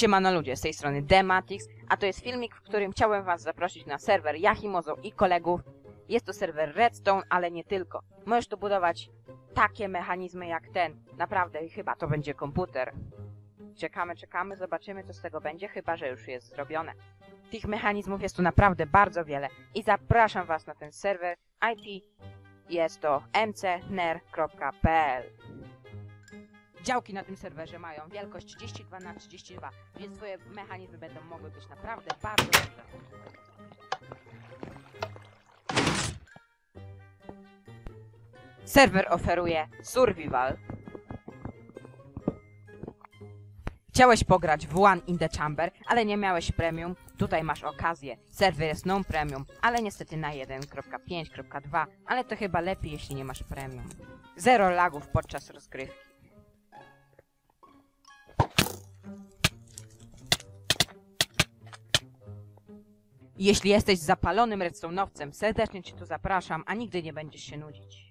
Siemano ludzie, z tej strony Dematix, a to jest filmik, w którym chciałem was zaprosić na serwer Yahimozo i kolegów. Jest to serwer Redstone, ale nie tylko. Możesz tu budować takie mechanizmy jak ten. Naprawdę, chyba to będzie komputer. Czekamy, czekamy, zobaczymy co z tego będzie, chyba że już jest zrobione. Tych mechanizmów jest tu naprawdę bardzo wiele i zapraszam was na ten serwer IP. Jest to mcner.pl Działki na tym serwerze mają wielkość 32 na 32 więc twoje mechanizmy będą mogły być naprawdę bardzo dobre. Serwer oferuje survival. Chciałeś pograć w One in the Chamber, ale nie miałeś premium? Tutaj masz okazję. Serwer jest non premium, ale niestety na 1.5.2, ale to chyba lepiej jeśli nie masz premium. Zero lagów podczas rozgrywki. Jeśli jesteś zapalonym redstone'owcem, serdecznie cię tu zapraszam, a nigdy nie będziesz się nudzić.